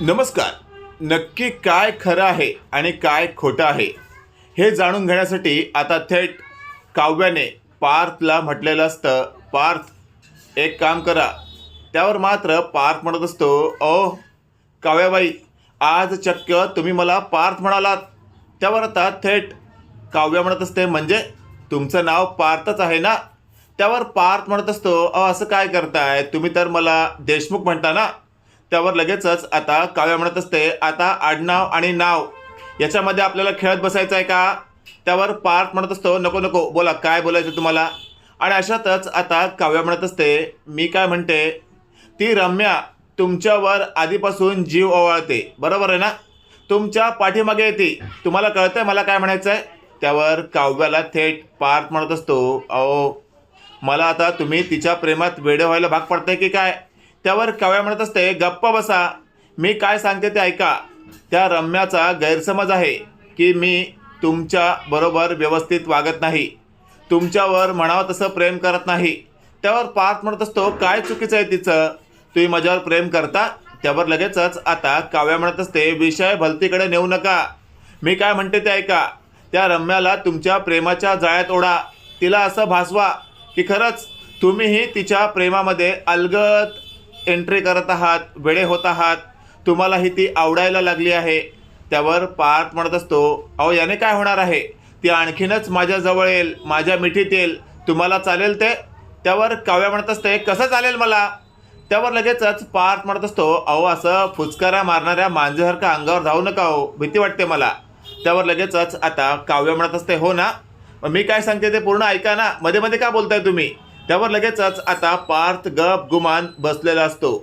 नमस्कार. नक्की काय खरं आहे आणि काय खोटं आहे हे जाणून घेण्यासाठी आता थेट काव्याने पार्थला म्हटलेलं असतं पार्थ एक काम करा. त्यावर मात्र पार्थ म्हणत असतो ओ काव्याबाई आज चक्क तुम्ही मला पार्थ म्हणालात. त्यावर आता थेट काव्य म्हणत असते म्हणजे तुमचं नाव पार्थच आहे ना? त्यावर पार्थ म्हणत असतो अहो असं काय करताय? तुम्ही तर मला देशमुख म्हणता ना? त्यावर लगेचच आता काव्य म्हणत असते आता आडनाव आणि नाव याच्यामध्ये आपल्याला खेळत बसायचं आहे का? त्यावर पार्थ म्हणत असतो नको नको बोला काय बोलायचं तुम्हाला? आणि अशातच आता काव्य म्हणत असते मी काय म्हणते? ती रम्या तुमच्यावर आधीपासून जीव ओवाळते बरोबर आहे ना? तुमच्या पाठीमागे येते. तुम्हाला कळतं आहे मला काय म्हणायचं आहे त्यावर काव्याला थेट पार्थ म्हणत असतो अहो मला आता तुम्ही तिच्या प्रेमात वेडे व्हायला भाग पडताय की काय? त्यावर काव्या म्हणत असते गप्प बसा. मी काय सांगते ते ऐका. त्या रम्याचा गैरसमज आहे की मी तुमच्या बरोबर व्यवस्थित वागत नाही. तुमच्यावर म्हणावं तसं प्रेम करत नाही. त्यावर पार्थ म्हणत असतो काय चुकीचं आहे तिचं? तुम्ही माझ्यावर प्रेम करता? त्यावर लगेचच आता काव्या म्हणत असते विषय भलतीकडे नेऊ नका. मी काय म्हणते ते ऐका. त्या रम्याला तुमच्या प्रेमाच्या जाळ्यात ओढा. तिला असं भासवा की खरंच तुम्हीही तिच्या प्रेमामध्ये अलगत एंट्री करत आहात वेळे होत आहात तुम्हालाही ती आवडायला लागली आहे. त्यावर पार्थ म्हणत असतो अहो याने काय होणार आहे? ती आणखीनच माझ्याजवळ येईल माझ्या मिठीत येईल. तुम्हाला चालेल ते? त्यावर काव्या म्हणत असते कसं चालेल मला? त्यावर लगेचच पार्थ म्हणत असतो अहो असं फुचकारा मारणाऱ्या मांजेसारखं अंगावर धावू नका हो भीती वाटते मला. त्यावर लगेचच आता काव्य म्हणत असते हो ना? मग मी काय सांगते ते पूर्ण ऐका ना? मध्ये मध्ये का बोलताय तुम्ही? त्यावर लगेचच आता पार्थ गप गुमान बसलेला असतो.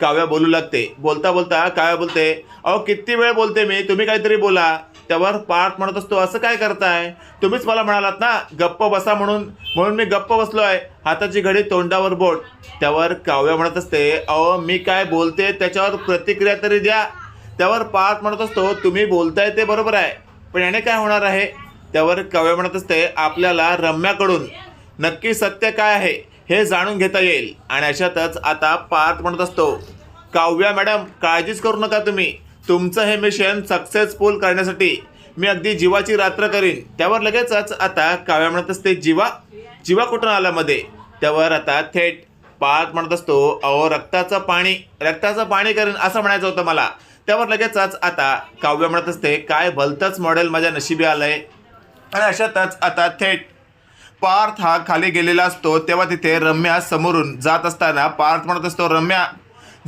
काव्या बोलू लागते. बोलता बोलता काव्या बोलते अहो किती वेळ बोलते मी? तुम्ही काहीतरी बोला. त्यावर पार्थ म्हणत असतो असं काय करताय? तुम्हीच मला म्हणालात ना गप्प बसा म्हणून. म्हणून मी गप्प बसलो आहे हाताची घडी तोंडावर बोट. त्यावर काव्या म्हणत असते अहो मी काय बोलते त्याच्यावर प्रतिक्रिया तरी द्या. त्यावर पार्थ म्हणत असतो तुम्ही बोलताय ते बरोबर आहे पण याने काय होणार आहे? त्यावर काव्य म्हणत असते आपल्याला रम्याकडून नक्की सत्य काय आहे हे जाणून घेता येईल. आणि अशातच आता पार्थ म्हणत असतो काव्या मॅडम काळजीच करू नका तुम्ही. तुमचं हे मिशन सक्सेसफुल करण्यासाठी मी अगदी जीवाची रात्र करीन. त्यावर लगेचच आता काव्या म्हणत असते जीवा जीवा कुठून आला मध्ये? त्यावर आता थेट पार्थ म्हणत असतो अहो रक्ताचं पाणी रक्ताचं पाणी करीन असं म्हणायचं होतं मला. त्यावर लगेचच आता काव्य म्हणत असते काय भलतंच मॉडेल माझ्या नशिबी आलंय. आणि अशातच आता थेट पार्थ हा खाली गेलेला असतो तेव्हा तिथे रम्या समोरून जात असताना पार्थ म्हणत असतो रम्या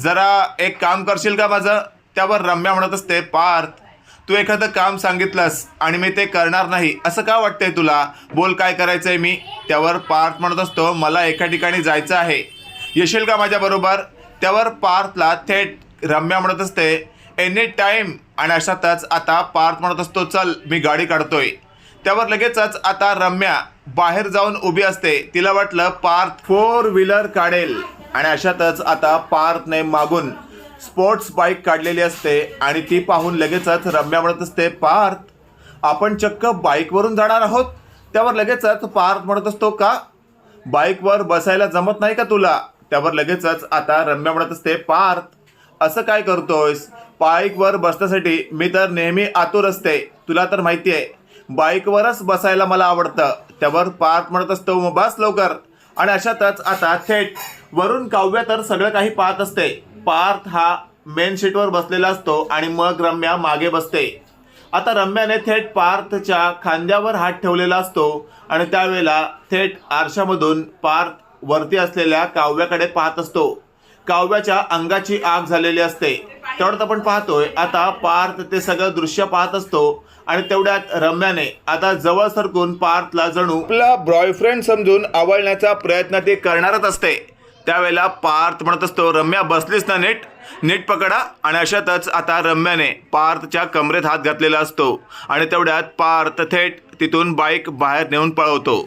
जरा एक काम करशील का माझं? त्यावर रम्या म्हणत असते पार्थ तू एखादं काम सांगितलंस आणि मी ते करणार नाही असं का वाटतंय तुला? बोल काय करायचंय मी? त्यावर पार्थ म्हणत असतो मला एका ठिकाणी जायचं आहे. येशील का माझ्याबरोबर त्यावर पार्थला थेट रम्या म्हणत असते एनी टाईम आणि अशातच आता पार्थ म्हणत असतो चल मी गाडी काढतोय. त्यावर लगेचच आता रम्या बाहेर जाऊन उभी असते. तिला वाटलं पार्थ फोर व्हीलर काढेल. आणि अशातच आता पार्थने मागून स्पोर्ट्स बाईक काढलेली असते आणि ती पाहून लगेचच रम्या म्हणत असते पार्थ आपण चक्क बाईकवरून जाणार आहोत. त्यावर लगेचच पार्थ म्हणत असतो का? बाईकवर बसायला जमत नाही का तुला? त्यावर लगेचच आता रम्या म्हणत असते पार्थ असं काय करतोयस? बाईकवर बसण्यासाठी मी तर नेहमी आतुर असते. तुला तर माहिती आहे बाईकवरच बसायला मला आवडतं. त्यावर पार्थ म्हणत असतो मग बस लवकर. आणि अशातच आता थेट वरून काव्य तर सगळं काही पाहत असते. पार्थ हा मेन शीटवर बसलेला असतो आणि मग रम्या मागे बसते. आता रम्याने थेट पार्थच्या खांद्यावर हात ठेवलेला असतो आणि त्यावेळेला थेट आरशामधून पार्थ वरती असलेल्या काव्याकडे पाहत असतो. काव्याच्या अंगाची आग झालेली असते. तेवढंच आपण पाहतोय आता पार्थ ते सगळं दृश्य पाहत असतो आणि तेवढ्यात रम्याने आता जवळ सरकून पार्थला जणू आपला बॉयफ्रेंड समजून आवळण्याचा प्रयत्न ते करणारच असते. त्यावेळेला पार्थ म्हणत असतो रम्या बसलीस ना नीट? नीट पकडा. आणि अशातच आता रम्याने पार्थच्या कमरेत हात घातलेला असतो. आणि तेवढ्यात पार्थ थेट तिथून बाईक बाहेर नेऊन पळवतो.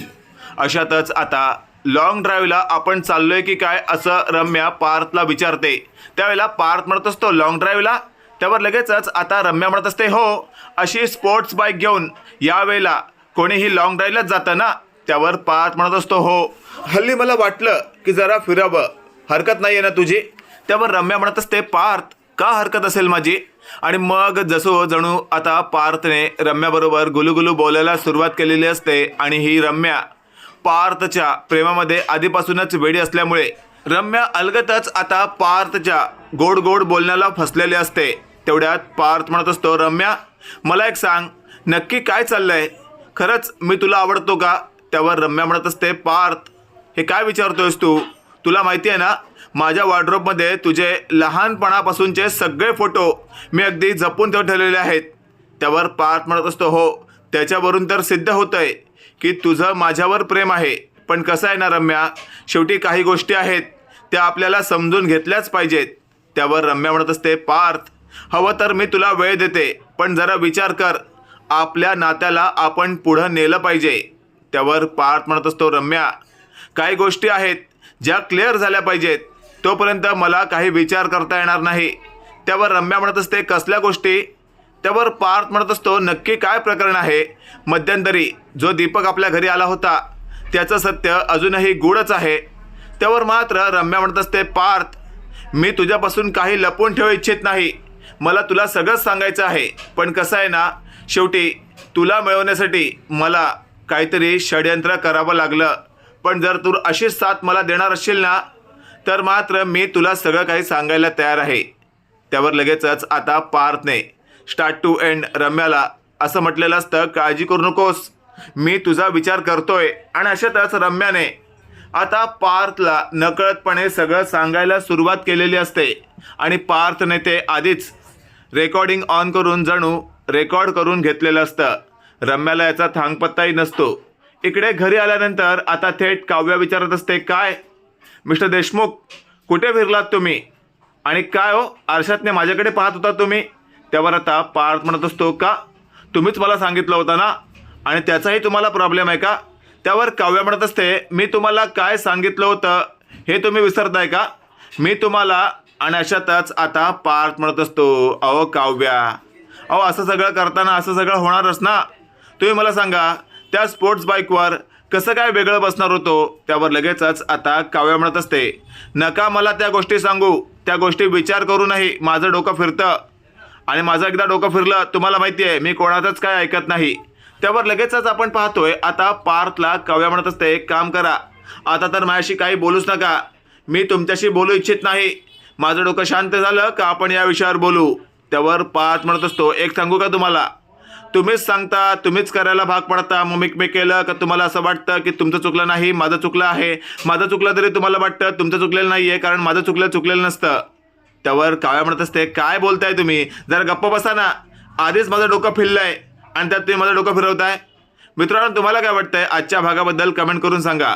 अशातच आता लॉंग ड्राईव्हला आपण चाललोय की काय असं रम्या पार्थला विचारते. त्यावेळेला पार्थ म्हणत असतो लॉंग ड्राईव्हला त्यावर लगेचच आता रम्या म्हणत असते हो अशी स्पोर्ट्स बाईक घेऊन यावेळेला कोणीही लॉंग ड्राईव्हलाच जातं ना? त्यावर पार्थ म्हणत असतो हो. हल्ली मला वाटलं की जरा फिरावं. हरकत नाही आहे ना तुझी? त्यावर रम्या म्हणत असते पार्थ का हरकत असेल माझी? आणि मग जसो जणू आता पार्थने रम्याबरोबर गुलुगुलू बोलायला सुरुवात केलेली असते आणि ही रम्या पार्थच्या प्रेमामध्ये आधीपासूनच वेडी असल्यामुळे रम्या अलगतच आता पार्थच्या गोड गोड बोलण्याला फसलेले असते. तेवढ्यात पार्थ म्हणत असतो रम्या मला एक सांग नक्की काय चाललंय? खरंच मी तुला आवडतो का? त्यावर रम्या म्हणत असते पार्थ हे काय विचारतोयस तू? तुला माहिती आहे ना माझ्या वॉर्ड्रोपमध्ये तुझे लहानपणापासूनचे सगळे फोटो मी अगदी जपून ठेव ठेवलेले आहेत. त्यावर पार्थ म्हणत असतो हो त्याच्यावरून तर सिद्ध होतं आहे की तुझं माझ्यावर प्रेम आहे. पण कसं आहे ना रम्या शेवटी काही गोष्टी आहेत त्या आपल्याला समजून घेतल्याच पाहिजेत. त्यावर रम्या म्हणत असते पार्थ हवं तर मी तुला वेळ देते पण जरा विचार कर. आपल्या नात्याला आपण पुढं नेलं पाहिजे. त्यावर पार्थ म्हणत असतो रम्या काही गोष्टी आहेत ज्या क्लिअर झाल्या पाहिजेत. तोपर्यंत मला काही विचार करता येणार नाही. त्यावर रम्या म्हणत असते कसल्या गोष्टी? त्यावर पार्थ म्हणत असतो नक्की काय प्रकरण आहे? मध्यंतरी जो दीपक आपल्या घरी आला होता त्याचं सत्य अजूनही गूढच आहे. त्यावर मात्र रम्या म्हणत असते पार्थ मी तुझ्यापासून काही लपवून ठेवू इच्छित नाही. मला तुला सगळंच सांगायचं आहे. पण कसं आहे ना शेवटी तुला मिळवण्यासाठी मला काहीतरी षडयंत्र करावं लागलं. पण जर तू अशीच साथ मला देणार असशील ना तर मात्र मी तुला सगळं काही सांगायला तयार आहे. त्यावर लगेचच आता पार्थने स्टार्ट टू एंड रम्याला असं म्हटलेलं असतं काळजी करू नकोस. मी तुझा विचार करतोय. आणि अशातच रम्याने आता पार्थला नकळतपणे सगळं सांगायला सुरुवात केलेली असते. आणि पार्थने ते आधीच रेकॉर्डिंग ऑन करून जणू रेकॉर्ड करून घेतलेलं असतं. रम्याला याचा थांगपत्ताही नसतो. इकडे घरी आल्यानंतर आता थेट काव्या विचारत असते काय? मिस्टर देशमुख कुठे फिरलात तुम्ही? आणि काय हो आरशातने माझ्याकडे पाहत होता तुम्ही? त्यावर आता पार्थ म्हणत असतो का? तुम्हीच मला सांगितलं होतं ना? आणि त्याचाही तुम्हाला प्रॉब्लेम आहे का? त्यावर काव्या म्हणत असते मी तुम्हाला काय सांगितलं होतं हे तुम्ही विसरताय का? मी तुम्हाला आणि अशातच आता पार्थ म्हणत असतो अहो काव्या अहो असं सगळं करताना असं सगळं होणारच ना? तुम्ही मला सांगा त्या स्पोर्ट्स बाईकवर कसं काय वेगळं बसणार होतो? त्यावर लगेचच आता काव्या म्हणत असते नका मला त्या गोष्टी सांगू त्या गोष्टी विचार करूनही माझं डोकं फिरतं. आणि माझं एकदा डोकं फिरलं तुम्हाला माहिती आहे मी कोणाचंच काय ऐकत नाही. त्यावर लगेचच आपण पाहतोय आता पार्थला काव्या म्हणत असते काम करा आता तर माझ्याशी काही बोलूच नका. मी तुमच्याशी बोलू इच्छित नाही. माझं डोकं शांत झालं का आपण या विषयावर बोलू? त्यावर पाच म्हणत असतो. एक सांगू का तुम्हाला? तुम्हीच सांगता तुम्हीच करायला भाग पडता. मग मी केलं का तुम्हाला असं वाटतं की तुमचं चुकलं नाही माझं चुकलं आहे. माझं चुकलं तरी तुम्हाला वाटतं तुमचं चुकलेलं नाही आहे कारण माझं चुकलं चुकलेलं नसतं. त्यावर काव्या म्हणत असते काय बोलताय तुम्ही? जरा गप्प बसा ना. आधीच माझं डोकं फिरलं आहे आणि त्यात तुम्ही माझं डोकं फिरवताय. मित्रांनो तुम्हाला काय वाटतंय? आजच्या भागाबद्दल कमेंट करून सांगा.